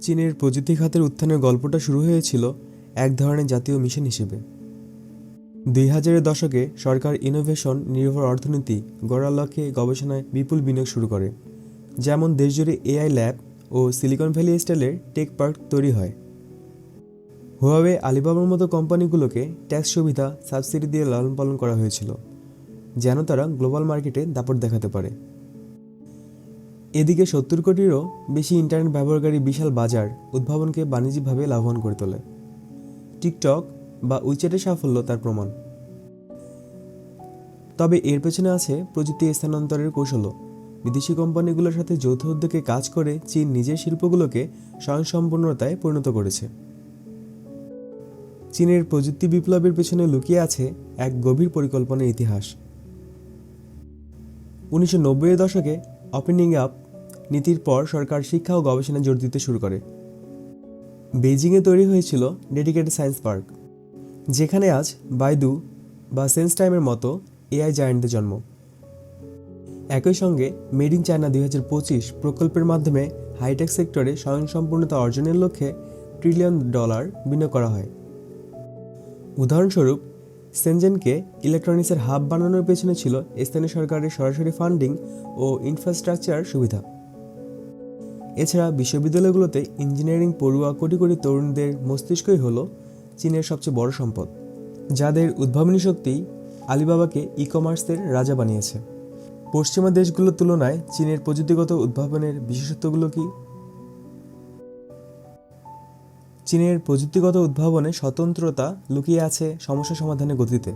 চীনের প্রযুক্তি খাতের উত্থানের গল্পটা শুরু হয়েছিল এক ধরনের জাতীয় মিশন হিসেবে। দুই হাজারের দশকে সরকার ইনোভেশন, নির্ভর অর্থনীতি, গড়ার লক্ষ্যে গবেষণায় বিপুল বিনিয়োগ শুরু করে, যেমন দেশজুড়ে এআই ল্যাব ও সিলিকন ভ্যালি স্টাইলের টেক পার্ক তৈরি হয়। হুয়াওয়ে, আলিবাবার মতো কোম্পানিগুলোকে ট্যাক্স সুবিধা, সাবসিডি দিয়ে লালন পালন করা হয়েছিল, যেন তারা গ্লোবাল মার্কেটে দাপট দেখাতে পারে। এদিকে সত্তর কোটিরও বেশি ইন্টারনেট ব্যবহারকারী বিশাল বাজার উদ্ভাবনকে বাণিজ্যিকভাবে লাভবান করে তোলে। টিকটক বা উইচ্যাটের সাফল্য তার প্রমাণ। তবে এর পেছনে আছে প্রযুক্তি স্থানান্তরের কৌশলও বিদেশি কোম্পানিগুলোর সাথে যৌথ উদ্যোগে কাজ করে চীন নিজের শিল্পগুলোকে স্বয়ংসম্পূর্ণতায় পরিণত করেছে। চীনের প্রযুক্তি বিপ্লবের পেছনে লুকিয়ে আছে এক গভীর পরিকল্পনার ইতিহাস। উনিশশো দশকে ওপেনিং আপ নীতির পর সরকার শিক্ষা ও গবেষণায় জোর দিতে শুরু করে। বেইজিংয়ে তৈরি হয়েছিল ডেডিকেটেড সায়েন্স পার্ক, যেখানে আজ বাইদু বা সেন্স টাইমের মতো এআই জায়ান্টদের জন্ম। একই সঙ্গে মেড ইন চায়না দুই হাজার পঁচিশ প্রকল্পের মাধ্যমে হাইটেক সেক্টরে স্বয়ংসম্পূর্ণতা অর্জনের লক্ষ্যে ট্রিলিয়ন ডলার বিনিয়োগ করা হয়। উদাহরণস্বরূপ, সেনজেনকে ইলেকট্রনিক্সের হাব বানানোর পেছনে ছিল স্থানীয় সরকারের সরাসরি ফান্ডিং ও ইনফ্রাস্ট্রাকচার সুবিধা। এছাড়া বিশ্ববিদ্যালয়গুলোতে ইঞ্জিনিয়ারিং পড়ুয়া কোটি কোটি তরুণদের মস্তিষ্কই হলো চীনের সবচেয়ে বড় সম্পদ, যাদের উদ্ভাবনী শক্তি আলিবাবাকে ই কমার্সের রাজা বানিয়েছে। পশ্চিমা দেশগুলোর তুলনায় চীনের প্রযুক্তিগত উদ্ভাবনের বিশেষত্বগুলো কি? চীনের প্রযুক্তিগত উদ্ভাবনে স্বতন্ত্রতা লুকিয়ে আছে সমস্যা সমাধানের গতিতে।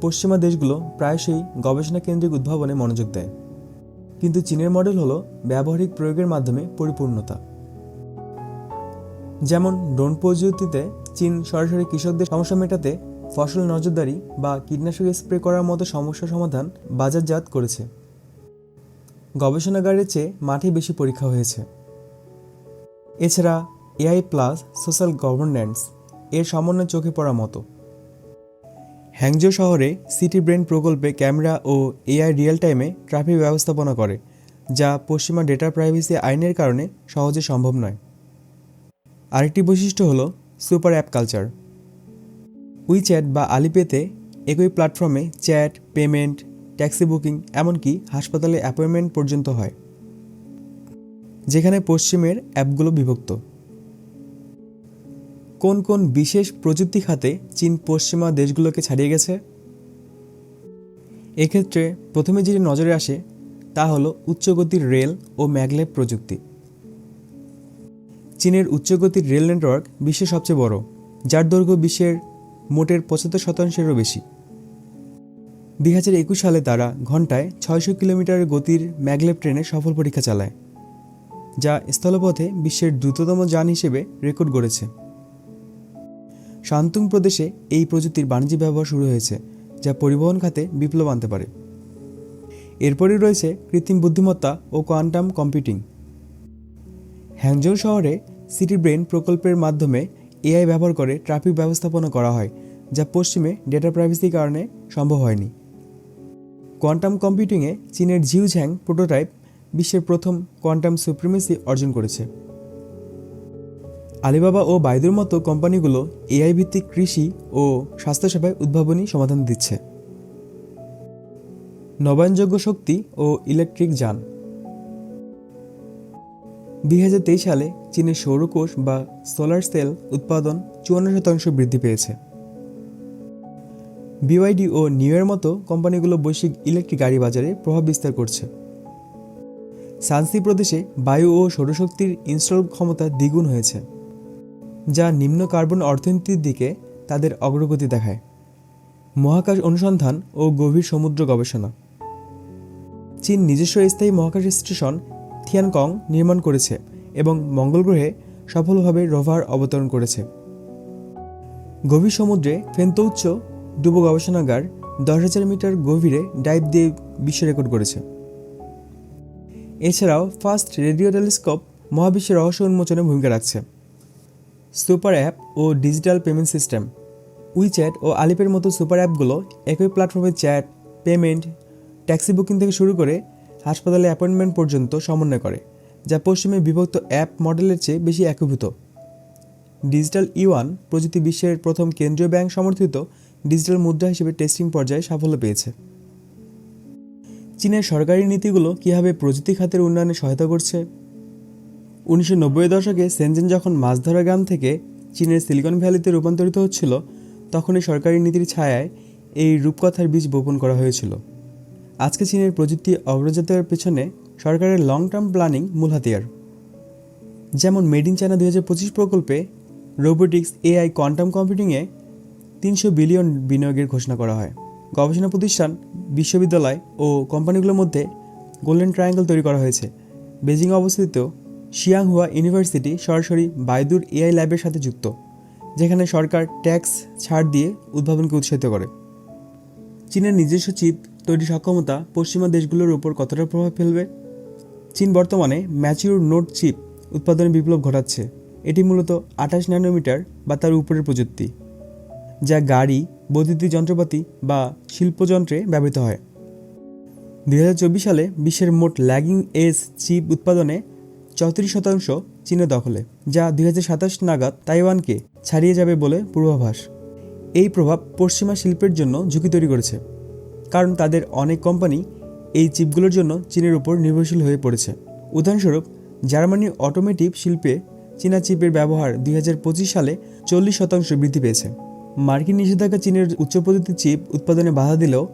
পশ্চিমা দেশগুলো প্রায়শই গবেষণা কেন্দ্রিক উদ্ভাবনে মনোযোগ দেয়। কিন্তু চীনের মডেল হলো ব্যবহারিক প্রয়োগের মাধ্যমে পরিপূর্ণতা। যেমন ড্রোন প্রযুক্তিতে চীন সরাসরি কৃষকদের সমস্যা মেটাতে ফসল নজরদারি বা কীটনাশক স্প্রে করার মতো সমস্যা সমাধান বাজারজাত করেছে। গবেষণাগারের চেয়ে মাঠে বেশি পরীক্ষা হয়েছে। এছাড়া এআই প্লাস সোশ্যাল গভর্নেন্স এর সমন্বয় চোখে পড়ার মতো। হ্যাংজো শহরে সিটি ব্রেন প্রকল্পে ক্যামেরা ও এআই রিয়েল টাইমে ট্রাফিক ব্যবস্থাপনা করে, যা পশ্চিমা ডেটা প্রাইভেসি আইনের কারণে সহজে সম্ভব নয়। আরেকটি বৈশিষ্ট্য হলো সুপার অ্যাপ কালচার। উইচ্যাট বা আলিপেতে একই প্ল্যাটফর্মে চ্যাট, পেমেন্ট, ট্যাক্সি বুকিং, এমনকি হাসপাতালে অ্যাপয়েন্টমেন্ট পর্যন্ত হয়, যেখানে পশ্চিমের অ্যাপগুলো বিভক্ত। কোন কোন বিশেষ প্রযুক্তি খাতে চীন পশ্চিমা দেশগুলোকে ছাড়িয়ে গেছে? এক্ষেত্রে প্রথমে যেটি নজরে আসে, তা হল উচ্চগতির রেল ও ম্যাগলেভ প্রযুক্তি। চীনের উচ্চগতির রেল নেটওয়ার্ক বিশ্বের সবচেয়ে বড়, যার দৈর্ঘ্য বিশ্বের মোটের পঁচাত্তর শতাংশেরও বেশি। দুই হাজার একুশ সালে তারা ঘন্টায় ছয়শো কিলোমিটার গতির ম্যাগলেভ ট্রেনে সফল পরীক্ষা চালায়, যা স্থলপথে বিশ্বের দ্রুততম যান হিসেবে রেকর্ড গড়েছে। শান্তুং প্রদেশে এই প্রযুক্তির বাণিজ্যিক ব্যবহার শুরু হয়েছে, যা পরিবহন খাতে বিপ্লব আনতে পারে। এরপরই রয়েছে কৃত্রিম বুদ্ধিমত্তা ও কোয়ান্টাম কম্পিউটিং। হ্যাংজৌ শহরে সিটি ব্রেন প্রকল্পের মাধ্যমে এআই ব্যবহার করে ট্রাফিক ব্যবস্থাপনা করা হয়, যা পশ্চিমে ডেটা প্রাইভেসির কারণে সম্ভব হয়নি। কোয়ান্টাম কম্পিউটিংয়ে চীনের ঝিউঝ্যাং প্রোটোটাইপ বিশ্বের প্রথম কোয়ান্টাম সুপ্রিমেসি অর্জন করেছে। আলিবাবা ও বাইদুর মতো কোম্পানিগুলো এআই ভিত্তিক কৃষি ও স্বাস্থ্যসেবায় উদ্ভাবনী সমাধান দিচ্ছে। নবায়নযোগ্য শক্তি ও ইলেকট্রিক যান। দুই হাজার তেইশ সালে চীনের সৌরকোষ বা সোলার সেল উৎপাদন চুয়ান্ন শতাংশ বৃদ্ধি পেয়েছে। বিওয়াইডি ও নিউয়ের মতো কোম্পানিগুলো বৈশ্বিক ইলেকট্রিক গাড়ি বাজারে প্রভাব বিস্তার করছে। সানসি প্রদেশে বায়ু ও সৌরশক্তির ইনস্টল ক্ষমতা দ্বিগুণ হয়েছে। যা নিম্ন কার্বন অর্থনীতির দিকে তাদের অগ্রগতি দেখায়। মহাকাশ অনুসন্ধান ও গভীর সমুদ্র গবেষণা। চীন নিজস্ব স্থায়ী মহাকাশ স্টেশন থিয়ানকং নির্মাণ করেছে এবং মঙ্গল গ্রহে সফলভাবে রোভার অবতরণ করেছে। গভীর সমুদ্রে ফেন্তৌচ্চ ডুবো গবেষণাগার দশ হাজার মিটার গভীরে ডাইভ দিয়ে বিশ্ব রেকর্ড করেছে। এছাড়াও ফার্স্ট রেডিও টেলিস্কোপ মহাবিশ্বের রহস্য উন্মোচনে ভূমিকা রাখছে। সুপার অ্যাপ ও ডিজিটাল পেমেন্ট সিস্টেম। উইচ্যাট ও আলিপের মতো সুপার অ্যাপগুলো একই প্ল্যাটফর্মে চ্যাট, পেমেন্ট, ট্যাক্সি বুকিং থেকে শুরু করে হাসপাতালে অ্যাপয়েন্টমেন্ট পর্যন্ত সমন্বয় করে, যা পশ্চিমে বিভক্ত অ্যাপ মডেলের চেয়ে বেশি একীভূত। ডিজিটাল ইওয়ান প্রযুক্তি বিশ্বের প্রথম কেন্দ্রীয় ব্যাংক সমর্থিত ডিজিটাল মুদ্রা হিসেবে টেস্টিং পর্যায়ে সাফল্য পেয়েছে। চীনের সরকারি নীতিগুলো কীভাবে প্রযুক্তি খাতের উন্নয়নে সহায়তা করছে? উনিশশো নব্বই দশকে সেনজেন যখন মাছ ধরা গ্রাম থেকে চীনের সিলিকন ভ্যালিতে রূপান্তরিত হচ্ছিল, তখনই সরকারি নীতির ছায়ায় এই রূপকথার বীজ বপন করা হয়েছিল। আজকে চীনের প্রযুক্তি অগ্রযাত্রার পেছনে সরকারের লং টার্ম প্ল্যানিং মূল হাতিয়ার। যেমন মেড ইন চায়না দুই হাজার পঁচিশ প্রকল্পে রোবোটিক্স, এআই, কোয়ান্টাম কম্পিউটিংয়ে তিনশো বিলিয়ন বিনিয়োগের ঘোষণা করা হয়। গবেষণা প্রতিষ্ঠান, বিশ্ববিদ্যালয় ও কোম্পানিগুলোর মধ্যে গোল্ডেন ট্রায়াঙ্গেল তৈরি করা হয়েছে। বেজিং অবস্থিত শিয়াংহুয়া ইউনিভার্সিটি সরাসরি বাইদুর এআই ল্যাবের সাথে যুক্ত, যেখানে সরকার ট্যাক্স ছাড় দিয়ে উদ্ভাবনকে উৎসাহিত করে। চীনের নিজস্ব চিপ তৈরি সক্ষমতা পশ্চিমা দেশগুলোর উপর কতটা প্রভাব ফেলবে? চীন বর্তমানে ম্যাচিউর নোট চিপ উৎপাদনে বিপ্লব ঘটাচ্ছে। এটি মূলত আঠাশ ন্যানোমিটার বা তার উপরের প্রযুক্তি, যা গাড়ি, বৈদ্যুতিক যন্ত্রপাতি বা শিল্পযন্ত্রে ব্যবহৃত হয়। দু হাজার চব্বিশ সালে বিশ্বের মোট ল্যাগিং এজ চিপ উৎপাদনে চৌত্রিশ শতাংশ চীনের দখলে, যা দুই হাজার সাতাশ নাগাদ তাইওয়ানকে ছাড়িয়ে যাবে বলে পূর্বাভাস। এই প্রভাব পশ্চিমা শিল্পের জন্য ঝুঁকি তৈরি করেছে, কারণ তাদের অনেক কোম্পানি এই চিপগুলোর জন্য চীনের উপর নির্ভরশীল হয়ে পড়েছে। উদাহরণস্বরূপ জার্মানির অটোমেটিভ শিল্পে চীনা চিপের ব্যবহার দুই হাজার পঁচিশ সালে চল্লিশ শতাংশ বৃদ্ধি পেয়েছে। মার্কিন নিষেধাজ্ঞা চীনের উচ্চ প্রযুক্তির চিপ উৎপাদনে বাধা দিলেও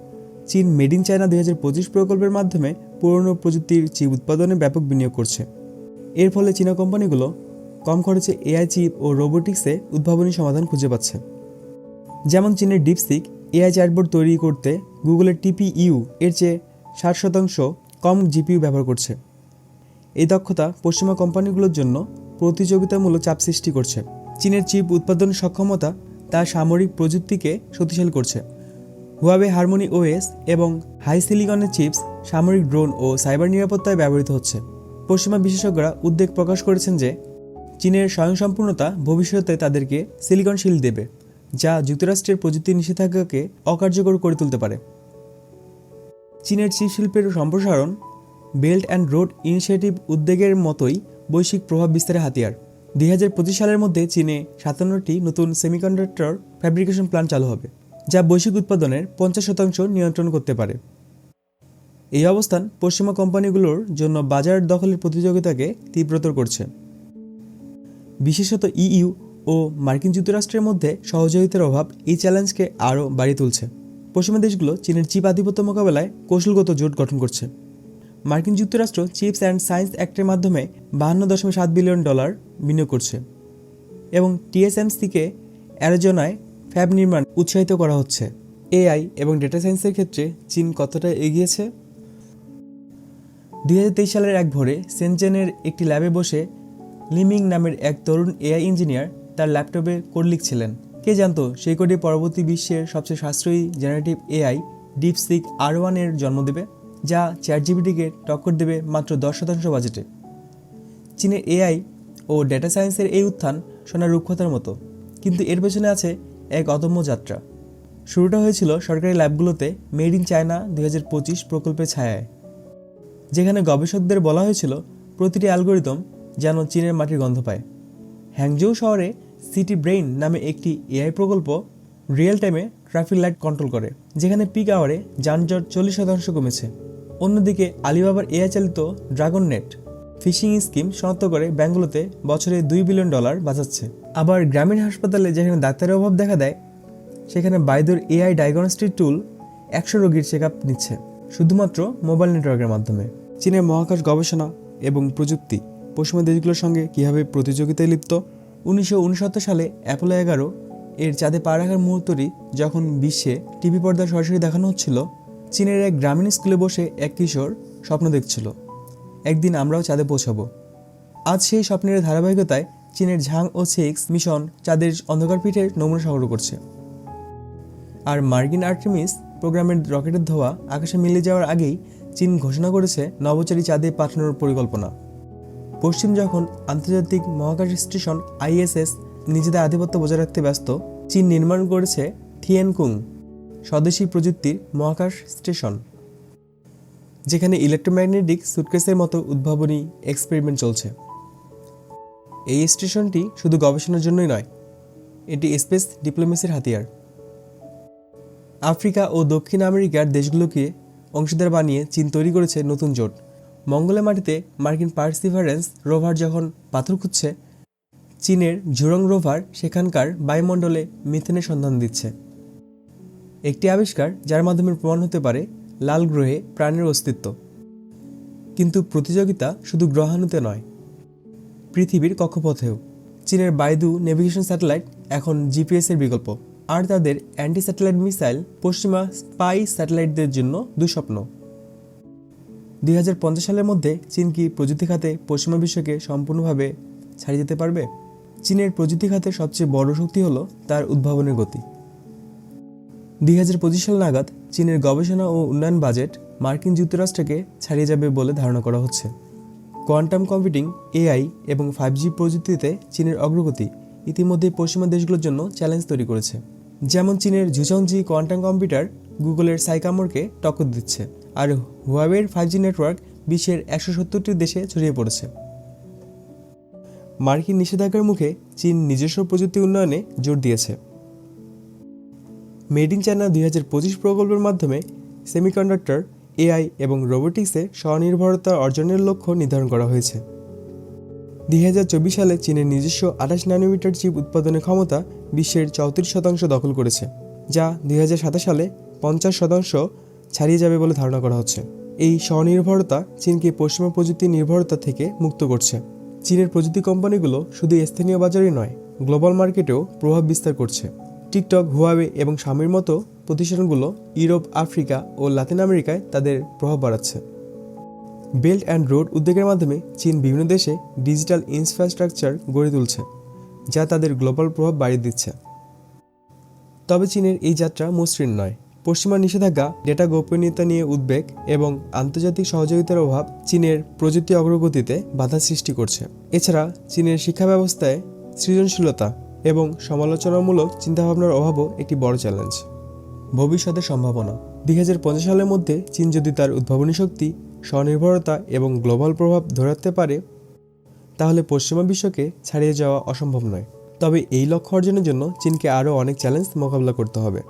চীন মেড ইন চায়না দুই হাজার পঁচিশ প্রকল্পের মাধ্যমে পুরনো প্রযুক্তির চিপ উৎপাদনে ব্যাপক বিনিয়োগ করছে। এর ফলে চীনা কোম্পানিগুলো কম খরচে এআই চিপ ও রোবোটিক্সে উদ্ভাবনী সমাধান খুঁজে পাচ্ছে। যেমন চীনের ডিপসিক এআই চ্যাটবোর্ড তৈরি করতে গুগলের টিপিইউ এর চেয়ে ষাট শতাংশ কম জিপিইউ ব্যবহার করছে। এই দক্ষতা পশ্চিমা কোম্পানিগুলোর জন্য প্রতিযোগিতামূলক চাপ সৃষ্টি করছে। চীনের চিপ উৎপাদন সক্ষমতা তার সামরিক প্রযুক্তিকে শক্তিশালী করছে। হুয়াবে হারমোনি ওএস এবং হাই সিলিকনের চিপস সামরিক ড্রোন ও সাইবার নিরাপত্তায় ব্যবহৃত হচ্ছে। পশ্চিমা বিশেষজ্ঞরা উদ্বেগ প্রকাশ করেছেন যে চীনের স্বয়ংসম্পূর্ণতা ভবিষ্যতে তাদেরকে সিলিকন শিল্ড দেবে, যা যুক্তরাষ্ট্রের প্রযুক্তি নিষেধাজ্ঞাকে অকার্যকর করে তুলতে পারে। চীনের চিপ শিল্পের সম্প্রসারণ, বেল্ট অ্যান্ড রোড ইনিশিয়েটিভ উদ্যোগের মতোই বৈশ্বিক প্রভাব বিস্তারের হাতিয়ার। দুই হাজার পঁচিশ সালের মধ্যে চীনে সাতান্নটি নতুন সেমিকন্ডাক্টর ফ্যাব্রিকেশন প্ল্যান্ট চালু হবে, যা বৈশ্বিক উৎপাদনের পঞ্চাশ শতাংশ নিয়ন্ত্রণ করতে পারে। এই অবস্থান পশ্চিমা কোম্পানিগুলোর জন্য বাজার দখলের প্রতিযোগিতাকে তীব্রতর করছে। বিশেষত ইইউ ও মার্কিন যুক্তরাষ্ট্রের মধ্যে সহযোগিতার অভাব এই চ্যালেঞ্জকে আরও বাড়িয়ে তুলছে। পশ্চিমা দেশগুলো চীনের চিপ আধিপত্য মোকাবেলায় কৌশলগত জোট গঠন করছে। মার্কিন যুক্তরাষ্ট্র চিপস অ্যান্ড সায়েন্স অ্যাক্টের মাধ্যমে বাহান্ন দশমিক সাত বিলিয়ন ডলার বিনিয়োগ করছে এবং টিএসএমসিকে অ্যারিজোনায় ফ্যাব নির্মাণ উৎসাহিত করা হচ্ছে। এআই এবং ডেটা সায়েন্সের ক্ষেত্রে চীন কতটা এগিয়েছে দুই হাজার তেইশ সালের এক ভোরে সেনচেনের একটি ল্যাবে বসে লিমিং নামের এক তরুণ এআই ইঞ্জিনিয়ার তার ল্যাপটপে কোড লিখছিলেন। কে জানতো সেই কোডে পরবর্তী বিশ্বের সবচেয়ে সাশ্রয়ী জেনারেটিভ এআই ডিপসিক আর ওয়ানের জন্ম দেবে, যা চ্যাট জিবিটিকে টক্কর দেবে মাত্র দশ শতাংশ বাজেটে। চীনের এআই ও ডেটা সায়েন্সের এই উত্থান সোনার রুক্ষতার মতো, কিন্তু এর পেছনে আছে এক অদম্য যাত্রা। শুরুটা হয়েছিল সরকারি ল্যাবগুলোতে মেড ইন চায়না দুই হাজার পঁচিশ প্রকল্পের ছায়ায়। যেখানে গবেষকদের বলা হয়েছিল, প্রতিটি অ্যালগোরিদম যেন চীনের মাটির গন্ধ পায়। হ্যাংজৌ শহরে সিটি ব্রেইন নামে একটি এআই প্রকল্প রিয়েল টাইমে ট্রাফিক লাইট কন্ট্রোল করে, যেখানে পিক আওয়ারে যানজট চল্লিশ শতাংশ কমেছে। অন্যদিকে আলিবাবার এআই চালিত ড্রাগন নেট ফিশিং স্কিম শনাক্ত করে ব্যাঙ্গলোতে বছরে দুই বিলিয়ন ডলার বাঁচাচ্ছে। আবার গ্রামীণ হাসপাতালে যেখানে ডাক্তারের অভাব দেখা দেয়, সেখানে বাইদুর এআই ডায়াগনস্টিক টুল একশো রোগীর চেক আপ নিচ্ছে। শুধুমাত্র মোবাইল নেটওয়ার্কের মাধ্যমে। চীনের মহাকাশ গবেষণা এবং প্রযুক্তি পশ্চিমা দেশগুলোর সঙ্গে কীভাবে প্রতিযোগিতায় লিপ্ত? উনিশশো উনসত্তর সালে অ্যাপোলো এগারো এর চাঁদে পা রাখার মুহূর্তটি যখন বিশ্বে টিভি পর্দায় সরাসরি দেখানো হচ্ছিল, চীনের এক গ্রামীণ স্কুলে বসে এক কিশোর স্বপ্ন দেখছিল। একদিন আমরাও চাঁদে পৌঁছাবো। আজ সেই স্বপ্নের ধারাবাহিকতায় চীনের ঝাং ও সিক্স মিশন চাঁদের অন্ধকার পিঠের নমুনা সংগ্রহ করছে। আর মার্কিন আর্টেমিস প্রোগ্রামের রকেটের ধোয়া আকাশে মিলে যাওয়ার আগেই চীন ঘোষণা করেছে নবচারী চাঁদে পাঠানোর পরিকল্পনা। পশ্চিম যখন আন্তর্জাতিক মহাকাশ স্টেশন আইএসএস নিজেদের আধিপত্য বজায় রাখতে ব্যস্ত, চীন নির্মাণ করেছে থিয়েনকুং, স্বদেশী প্রযুক্তির মহাকাশ স্টেশন। যেখানে ইলেকট্রোম্যাগনেটিক সুটকেসের মতো উদ্ভাবনী এক্সপেরিমেন্ট চলছে। এই স্টেশনটি শুধু গবেষণার জন্যই নয়, এটি স্পেস ডিপ্লোমেসির হাতিয়ার। আফ্রিকা ও দক্ষিণ আমেরিকার দেশগুলোকে অংশীদার বানিয়ে চীন তৈরি করেছে নতুন জোট। মঙ্গলের মাটিতে মার্কিন পার্সিভারেন্স রোভার যখন পাথর খুঁজছে, চীনের ঝুরং রোভার সেখানকার বায়ুমণ্ডলে মিথেনের সন্ধান দিচ্ছে। একটি আবিষ্কার যার মাধ্যমে প্রমাণ হতে পারে লাল গ্রহে প্রাণের অস্তিত্ব। কিন্তু প্রতিযোগিতা শুধু গ্রহাণুতে নয়, পৃথিবীর কক্ষপথেও। চীনের বাইদু নেভিগেশন স্যাটেলাইট এখন জিপিএসের বিকল্প। আর তাদের অ্যান্টি স্যাটেলাইট মিসাইল পশ্চিমা স্পাই স্যাটেলাইটদের জন্য দুঃস্বপ্ন দুই হাজার পঞ্চাশ সালের মধ্যে চীন কি প্রযুক্তি খাতে পশ্চিমা বিশ্বকে সম্পূর্ণভাবে ছাড়িয়ে যেতে পারবে? চীনের প্রযুক্তি খাতের সবচেয়ে বড় শক্তি হলো তার উদ্ভাবনের গতি। দুই হাজার পঁচিশ সাল নাগাদ চীনের গবেষণা ও উন্নয়ন বাজেট মার্কিন যুক্তরাষ্ট্রকে ছাড়িয়ে যাবে বলে ধারণা করা হচ্ছে। কোয়ান্টাম কম্পিউটিং, এআই এবং ফাইভ জি প্রযুক্তিতে চীনের অগ্রগতি ইতিমধ্যে পশ্চিমা দেশগুলোর জন্য চ্যালেঞ্জ তৈরি করেছে। যেমন চীনের ঝুচংজি কোয়ান্টাম কম্পিউটার গুগলের সাইকামোরকে টক্কর দিচ্ছে, আর হুয়াওয়ের ফাইভ জি নেটওয়ার্ক বিশ্বের একশো সত্তরটি দেশে ছড়িয়ে পড়েছে। মার্কিন নিষেধাজ্ঞার মুখে চীন নিজস্ব প্রযুক্তি উন্নয়নে জোর দিয়েছে। মেড ইন চায়না দুই হাজার পঁচিশ প্রকল্পের মাধ্যমে সেমিকন্ডাক্টর এআই এবং রোবোটিক্সে স্বনির্ভরতা অর্জনের লক্ষ্য নির্ধারণ করা হয়েছে। দুই হাজার চব্বিশ সালে চীনের নিজস্ব আঠাশ ন্যানোমিটার চিপ উৎপাদনের ক্ষমতা বিশ্বের চৌত্রিশ শতাংশ দখল করেছে, যা দুই হাজার সাতাশ সালে পঞ্চাশ শতাংশ ছাড়িয়ে যাবে বলে ধারণা করা হচ্ছে। এই স্বনির্ভরতা চীনকে পশ্চিমা প্রযুক্তি নির্ভরতা থেকে মুক্ত করছে। চীনের প্রযুক্তি কোম্পানিগুলো শুধু স্থানীয় বাজারে নয়, গ্লোবাল মার্কেটেও প্রভাব বিস্তার করছে। টিকটক, হুয়াওয়ে এবং স্বামীর মতো প্রতিষ্ঠানগুলো ইউরোপ, আফ্রিকা ও লাতিন আমেরিকায় তাদের প্রভাব বাড়াচ্ছে। বেল্ট অ্যান্ড রোড উদ্যোগের মাধ্যমে চীন বিভিন্ন দেশে ডিজিটাল ইনফ্রাস্ট্রাকচার গড়ে তুলছে, যা তাদের গ্লোবাল প্রভাব বাড়িয়ে দিচ্ছে। তবে চীনের এই যাত্রা মসৃণ নয়। পশ্চিমা নিষেধাজ্ঞা, ডেটা গোপনীয়তা নিয়ে উদ্বেগ এবং আন্তর্জাতিক সহযোগিতার অভাব চীনের প্রযুক্তি অগ্রগতিতে বাধা সৃষ্টি করছে। এছাড়া চীনের শিক্ষা ব্যবস্থায় সৃজনশীলতা এবং সমালোচনামূলক চিন্তাভাবনার অভাবও একটি বড় চ্যালেঞ্জ ভবিষ্যতের সম্ভাবনা। দুই হাজার পঞ্চাশ সালের মধ্যে চীন যদি তার উদ্ভাবনী শক্তি স্বনির্ভরতা এবং গ্লোবাল প্রভাব ধরাতে পারে, তাহলে পশ্চিমা বিশ্বকে ছাড়িয়ে যাওয়া অসম্ভব নয়। তবে এই লক্ষ্য অর্জনের জন্য চীনকে আরও অনেক চ্যালেঞ্জ মোকাবিলা করতে হবে।